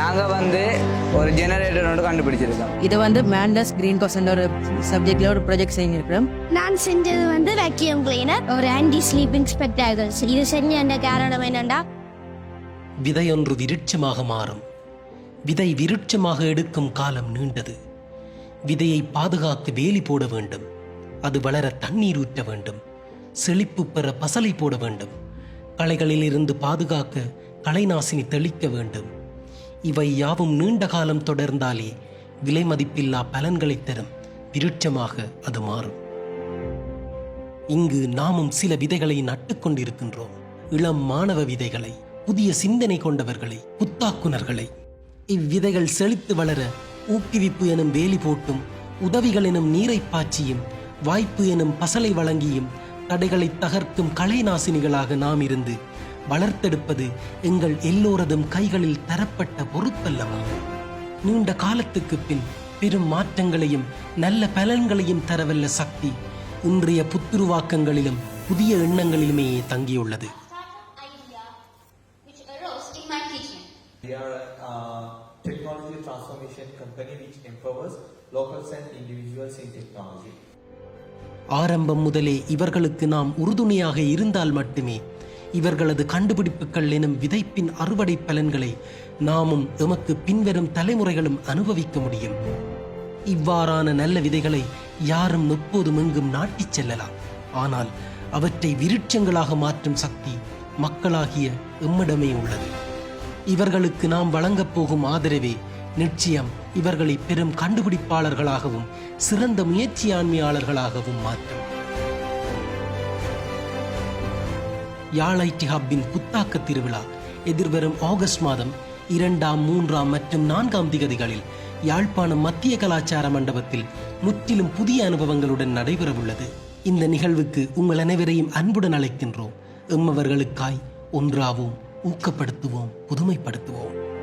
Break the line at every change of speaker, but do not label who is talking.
நாங்க வந்து ஒரு ஜெனரேட்டர் ஒன்று கண்டுபிடிச்சிருக்கோம்.
இது வந்து மேண்டஸ் கிரீன் கொஸ்ட் ஒரு சப்ஜெக்ட்ல ஒரு ப்ராஜெக்ட் செஞ்சிருக்கிறோம்
நான் செஞ்சது வந்து வேக்யூம் கிளீனர் ஒரு ஆன்டி ஸ்லீப்பிங் ஸ்பெக்டாகல்ஸ் இது செஞ்ச அந்த காரணம் என்னன்னா
விதையொன்று விருட்சமாக மாறும். விதை விருட்சமாக எடுக்கும் காலம் நீண்டது. விதையை பாதுகாக்க வேலி போட வேண்டும். அது வளர தண்ணீர் ஊற்ற வேண்டும். செழிப்பு பெற பசலை போட வேண்டும். களைகளில் இருந்து பாதுகாக்க களைநாசினி தெளிக்க வேண்டும். இவை யாவும் நீண்ட காலம் தொடர்ந்தாலே விலை மதிப்பில்லா பலன்களை தரும். விருட்சமாக அது மாறும். இங்கு நாமும் சில விதைகளை நட்டுக் கொண்டிருக்கின்றோம். இளம் மாணவ விதைகளை புதிய சிந்தனை கொண்டவர்களை புத்தாக்குனர்களை. இவ்விதைகள் செழித்து வளர ஊக்குவிப்பு எனும் வேலி போட்டும் உதவிகள் எனும் நீரை பாய்ச்சியும் வாய்ப்பு எனும் பசலை வழங்கியும் தடைகளை தகர்க்கும் கலை நாசினிகளாக நாம் இருந்து வளர்த்தெடுப்பது எங்கள் எல்லோரதும் கைகளில் தரப்பட்ட பொறுப்பல்லவா நீண்ட காலத்துக்கு பின் பெரும் மாற்றங்களையும் நல்ல பலன்களையும் தரவல்ல சக்தி இன்றைய புத்துருவாக்கங்களிலும் புதிய எண்ணங்களிலுமே தங்கியுள்ளது
idea which arose in my kitchen.
We are a technology transformation company which empowers locals and individuals in technology.
ஆரம்பம் முதலே இவர்களுக்கு நாம் உறுதுணையாக இருந்தால் மட்டுமே இவர்களது கண்டுபிடிப்புகள் எனும் விதைப்பின் அறுவடை பலன்களை நாமும் எமக்கு பின்வரும் தலைமுறைகளும் அனுபவிக்க முடியும். இவ்வாறான நல்ல விதைகளை யாரும் எப்போதும் எங்கும் நாட்டிச் செல்லலாம். ஆனால் அவற்றை விருட்சங்களாக மாற்றும் சக்தி மக்களாகிய எம்மிடமே உள்ளது. இவர்களுக்கு நாம் வழங்கப் போகும் ஆதரவே நிச்சயம் இவர்களை பெரும் கண்டுபிடிப்பாளர்களாகவும் சிறந்த முயற்சியாண்மையாளர்களாகவும் மாற்றும். யாழைட்டி ஐடி ஹப்பின் புத்தாக்க திருவிழா எதிர்வரும் ஆகஸ்ட் மாதம் இரண்டாம் மூன்றாம் மற்றும் நான்காம் திகதிகளில் யாழ்ப்பாணம் மத்திய கலாச்சார மண்டபத்தில் முற்றிலும் புதிய அனுபவங்களுடன் நடைபெறவுள்ளது. இந்த நிகழ்வுக்கு உங்கள் அனைவரையும் அன்புடன் அழைக்கின்றோம். எம்மவர்களுக்காய் ஒன்றாவோம் ஊக்கப்படுத்துவோம் புதுமைப்படுத்துவோம்.